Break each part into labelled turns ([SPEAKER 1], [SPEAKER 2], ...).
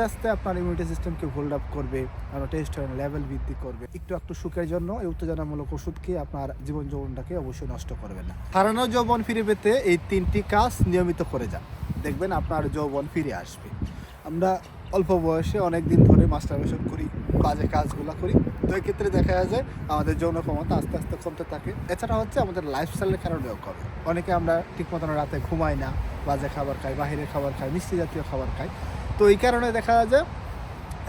[SPEAKER 1] আস্তে আস্তে আপনার ইমিউনিটি সিস্টেমকে হোল্ড আপ করবে, আপনার টেস্টোস্টেরন লেভেল বৃদ্ধি করবে। একটু একটু সুখের জন্য এই উত্তেজনামূলক ওষুধ খেয়ে আপনার জীবন যৌবনটাকে অবশ্যই নষ্ট করবে না। হারানো যৌবন ফিরে পেতে এই তিনটি কাজ নিয়মিত করে যান। দেখবেন আপনার যৌবন ফিরে আসবে। আমরা অল্প বয়সে অনেক দিন ধরে মাস্টারবেশন করি, বাজে কাজগুলো করি। তো এক্ষেত্রে দেখা যায় আমাদের যৌন ক্ষমতা আস্তে আস্তে কমতে থাকে। এছাড়া হচ্ছে আমাদের লাইফস্টাইলের কারণেও কমে অনেকে আমরা ঠিক মতন রাতে ঘুমাই না, বাজে খাবার খাই, বাহিরের খাবার খাই, মিষ্টি জাতীয় খাবার খাই। তো এই কারণে দেখা যায়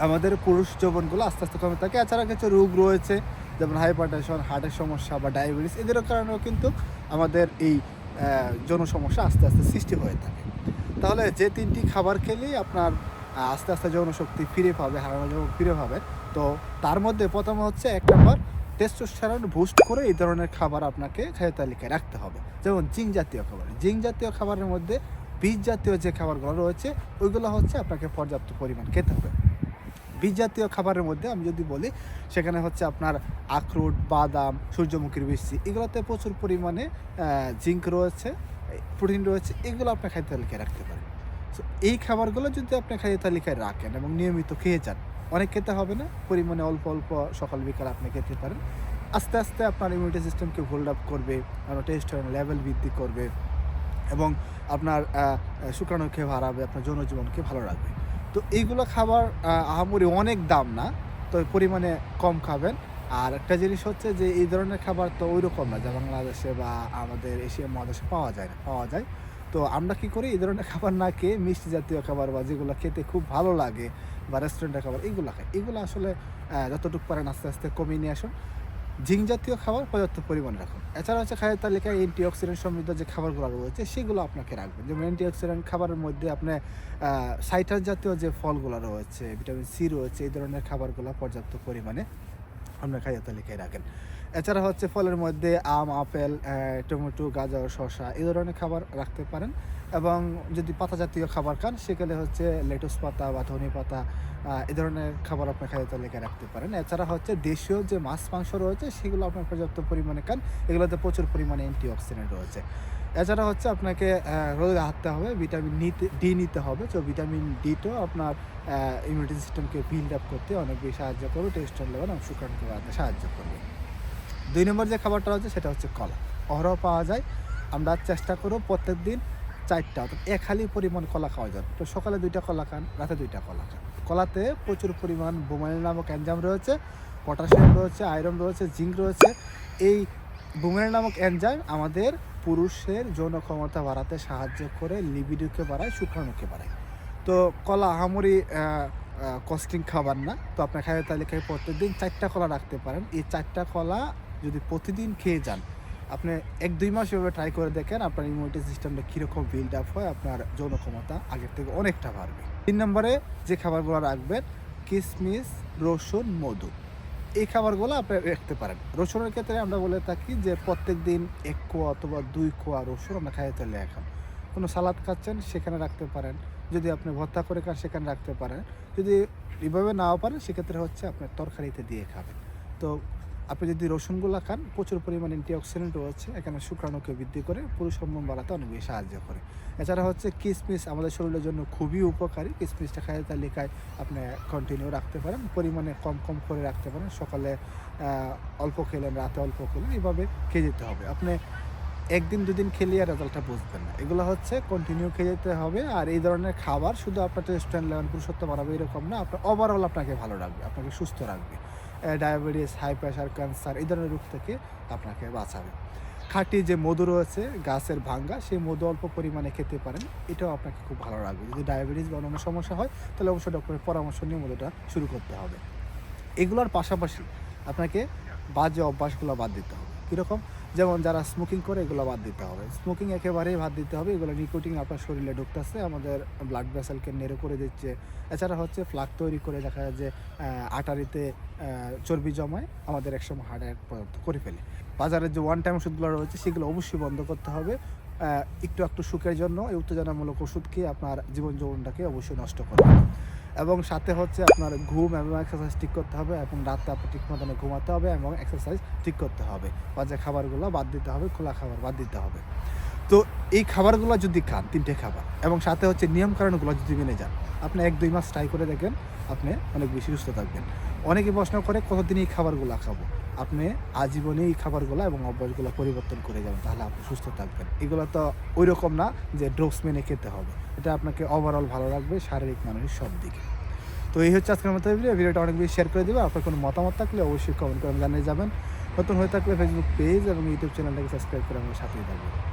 [SPEAKER 1] আমাদের পুরুষ যৌবনগুলো আস্তে আস্তে কমে থাকে। এছাড়া কিছু রোগ রয়েছে, যেমন হাইপারটেনশন হার্টের সমস্যা বা ডায়াবেটিস এদের কারণেও কিন্তু আমাদের এই যৌন সমস্যা আস্তে আস্তে সৃষ্টি হয়ে থাকে। তাহলে যে তিনটি খাবার খেলেই আপনার আস্তে আস্তে যৌন শক্তি ফিরে পাবে, হারানো যৌন ফিরে পাবে। তো তার মধ্যে প্রথম হচ্ছে এক নম্বর টেস্টোস্টেরন বুস্ট করে এই ধরনের খাবার আপনাকে খাদ্য তালিকায় রাখতে হবে। যেমন জিঙ্ক জাতীয় খাবার। জিঙ্ক জাতীয় খাবারের মধ্যে বীজ জাতীয় যে খাবারগুলো রয়েছে, ওইগুলো হচ্ছে আপনাকে পর্যাপ্ত পরিমাণ খেতে হবে। বীজ জাতীয় খাবারের মধ্যে আমি যদি বলি, সেখানে হচ্ছে আপনার আখরোট, বাদাম, সূর্যমুখীর বৃষ্টি এগুলোতে প্রচুর পরিমাণে জিঙ্ক রয়েছে, প্রোটিন রয়েছে, এগুলো আপনার খাদ্য তালিকায় রাখতে পারেন। তো এই খাবারগুলো যদি আপনি খাদ্য তালিকায় রাখেন এবং নিয়মিত খেয়ে যান, অনেক খেতে হবে না, পরিমাণে অল্প অল্প সকাল বিকাল আপনি খেতে পারেন। আস্তে আস্তে আপনার ইমিউনিটি সিস্টেমকে হোল্ড আপ করবে, আপনার টেস্টোস্টেরন লেভেল বৃদ্ধি করবে। এবং আপনার শুক্রাণুকে বাড়াবে আপনার জনজীবনকে ভালো রাখবে। তো এইগুলো খাবার আহ, আহামরি অনেক দাম না তো পরিমাণে কম খাবেন। আর একটা জিনিস হচ্ছে যে এই ধরনের খাবার তো ওই রকম না যা বাংলাদেশে বা আমাদের এশিয়া মহাদেশে পাওয়া যায় না পাওয়া যায়। তো আমরা কি করি এই ধরনের খাবার না খেয়ে মিষ্টি জাতীয় খাবার বা যেগুলো খেতে খুব ভালো লাগে বা রেস্টুরেন্টের খাবার এইগুলো খাই। এগুলো আসলে যতটুকু পারেন আস্তে আস্তে কমিয়ে নিয়ে আসুন। জিঙ্ক জাতীয় খাবার পর্যাপ্ত পরিমাণে রাখুন। এছাড়া হচ্ছে খাদ্য তালিকায় অ্যান্টিঅক্সিডেন্ট সমৃদ্ধ যে খাবারগুলো রয়েছে, সেগুলো আপনাকে রাখবেন। যেমন অ্যান্টিঅক্সিডেন্ট খাবারের মধ্যে আপনার সাইটাস জাতীয় যে ফলগুলো রয়েছে ভিটামিন সি রয়েছে, এই ধরনের খাবারগুলো পর্যাপ্ত পরিমাণে আপনার খাদ্য তালিকায় রাখেন। এছাড়া হচ্ছে ফলের মধ্যে আম, আপেল টমেটো, গাজর, শসা এই ধরনের খাবার রাখতে পারেন। এবং যদি পাতা জাতীয় খাবার খান, সেখানে হচ্ছে লেটুস পাতা বা ধনে পাতা এই ধরনের খাবার আপনার খাদ্য তালিকায় রাখতে পারেন। এছাড়া হচ্ছে দেশীয় যে মাছ, মাংস রয়েছে, সেগুলো আপনার পর্যাপ্ত পরিমাণে খান। এগুলোতে প্রচুর পরিমাণে অ্যান্টিঅক্সিডেন্ট রয়েছে। এছাড়া হচ্ছে আপনাকে রোদে হাঁটতে হবে ভিটামিন নিতে ডি নিতে হবে। তো ভিটামিন ডিটাও আপনার ইমিউনিটি সিস্টেমকে বিল্ড আপ করতে অনেক বেশি সাহায্য করবে টেস্টন লেভেল এবং বাড়াতে সাহায্য করবে। দুই নম্বর যে খাবারটা হচ্ছে সেটা হচ্ছে কলা। অহরহ পাওয়া যায়। আমরা চেষ্টা করব প্রত্যেক দিন চারটা অর্থাৎ এক হালি পরিমাণ কলা খাওয়া যায় তো সকালে দুইটা কলা খান, রাতে দুইটা কলা খান। কলাতে প্রচুর পরিমাণ বোমাইল নামক এনজাম রয়েছে, পটাশিয়াম রয়েছে, আয়রন রয়েছে, জিঙ্ক রয়েছে। এই বুমের নামক এনজাইম আমাদের পুরুষের যৌন ক্ষমতা বাড়াতে সাহায্য করে, লিবিডোকে বাড়ায়, শুক্রাণুকে বাড়ায়। তো কলা আহামরি কস্টিং খাবার না। তো আপনার খাদ্য তালিকায় প্রত্যেকদিন চারটা কলা রাখতে পারেন। এই চারটা কলা যদি প্রতিদিন খেয়ে যান, আপনি এক দুই মাস এভাবে ট্রাই করে দেখেন আপনার ইমিউনিটি সিস্টেমটা কীরকম বিল্ড আপ হয়, আপনার যৌন ক্ষমতা আগের থেকে অনেকটা বাড়বে। তিন নম্বরে যে খাবারগুলো রাখবেন কিশমিশ রসুন, মধু। এই খাবারগুলো আপনি রাখতে পারেন। রসুনের ক্ষেত্রে আমরা বলে থাকি যে প্রত্যেক দিন এক কোয়া অথবা দুই কোয়া রসুন আমরা খাইয়ে তেলে খান কোনো সালাদ খাচ্ছেন, সেখানে রাখতে পারেন। যদি আপনি ভর্তা করে খান, সেখানে রাখতে পারেন। যদি এভাবে নাও পারেন, সেক্ষেত্রে হচ্ছে আপনার তরকারিতে দিয়ে খাবেন। তো আপনি যদি রসুনগুলো খান, প্রচুর পরিমাণে অ্যান্টিঅক্সিডেন্ট রয়েছে এখানে শুক্রাণুকে বৃদ্ধি করে পুরুষ হরমোন বাড়াতে অনেক বেশি সাহায্য করে। এছাড়া হচ্ছে কিসমিস আমাদের শরীরের জন্য খুবই উপকারী। কিসমিসটা খাদ্য তালিকায় আপনি কন্টিনিউ রাখতে পারেন, পরিমাণে কম কম করে রাখতে পারেন। সকালে অল্প খেলেন, রাতে অল্প খেলেন, এইভাবে খেয়ে যেতে হবে। আপনি একদিন, দুদিন খেলে আর রেজাল্টটা বুঝবেন না। এগুলো হচ্ছে কন্টিনিউ খেয়ে যেতে হবে। আর এই ধরনের খাবার শুধু আপনার টেস্টেন লেভেল পুরুষত্ব বাড়াবে এরকম না, আপনার ওভারঅল আপনাকে ভালো রাখবে, আপনাকে সুস্থ রাখবে। ডায়াবেটিস হাই প্রেশার ক্যান্সার এই ধরনের রোগ থেকে আপনাকে বাঁচাবে। খাঁটি যে মধু রয়েছে, গাছের ভাঙ্গা, সেই মধু অল্প পরিমাণে খেতে পারেন। এটাও আপনাকে খুব ভালো লাগবে। যদি ডায়াবেটিস বা অন্য সমস্যা হয়, তাহলে অবশ্যই ডক্টরের পরামর্শ নিয়ে মধুটা শুরু করতে হবে। এগুলোর পাশাপাশি আপনাকে বাজে অভ্যাসগুলো বাদ দিতে হবে। কীরকম? যেমন যারা স্মোকিং করে, এগুলো বাদ দিতে হবে। স্মোকিং একেবারেই বাদ দিতে হবে। এগুলো নিকোটিন আপনার শরীরে ঢুকতেছে, আমাদের ব্লাড ভেসেলকে নেড়ে করে দিচ্ছে। এছাড়া হচ্ছে ফ্লাক তৈরি করে দেখা যায় যে আটারিতে চর্বি জমায়, আমাদের একসময় হার্ট অ্যাটাক পর্যন্ত করে ফেলে। বাজারে যে ওয়ান টাইম ওষুধগুলো রয়েছে, সেগুলো অবশ্যই বন্ধ করতে হবে। একটু একটু সুখের জন্য এই উত্তেজনামূলক ওষুধ খেয়ে আপনার জীবন যৌবনটাকে অবশ্যই নষ্ট করবে। এবং সাথে হচ্ছে আপনার ঘুম এবং এক্সারসাইজ ঠিক করতে হবে এবং রাতে আপনি ঠিক মতন ঘুমাতে হবে এবং এক্সারসাইজ ঠিক করতে হবে। বাজে খাবারগুলো বাদ দিতে হবে, খোলা খাবার বাদ দিতে হবে। তো এই খাবারগুলো যদি খান, তিনটে খাবার এবং সাথে হচ্ছে নিয়মকানুনগুলো যদি মেনে যান, আপনি এক দুই মাস ট্রাই করে দেখেন, আপনি অনেক বেশি সুস্থ থাকবেন। অনেকে প্রশ্ন করে, কতদিন এই খাবারগুলো খাব? আপনি আজীবনে এই খাবারগুলো এবং অভ্যাসগুলো পরিবর্তন করে যাবেন, তাহলে আপনি সুস্থ থাকবেন। এগুলো তো ওই রকম না যে ড্রোপস মেনে খেতে হবে। এটা আপনাকে ওভারঅল ভালো লাগবে শারীরিক, মানসিক সব দিকে। তো এই হচ্ছে আজকের মতো ভিডিও ভিডিওটা অনেক বেশি শেয়ার করে দেবে আপনার কোনো মতামত থাকলে অবশ্যই কমেন্ট করে জানিয়ে যাবেন। নতুন হয়ে থাকলে ফেসবুক পেজ এবং ইউটিউব চ্যানেলটাকে সাবস্ক্রাইব করে আমার সাথেই থাকবেন।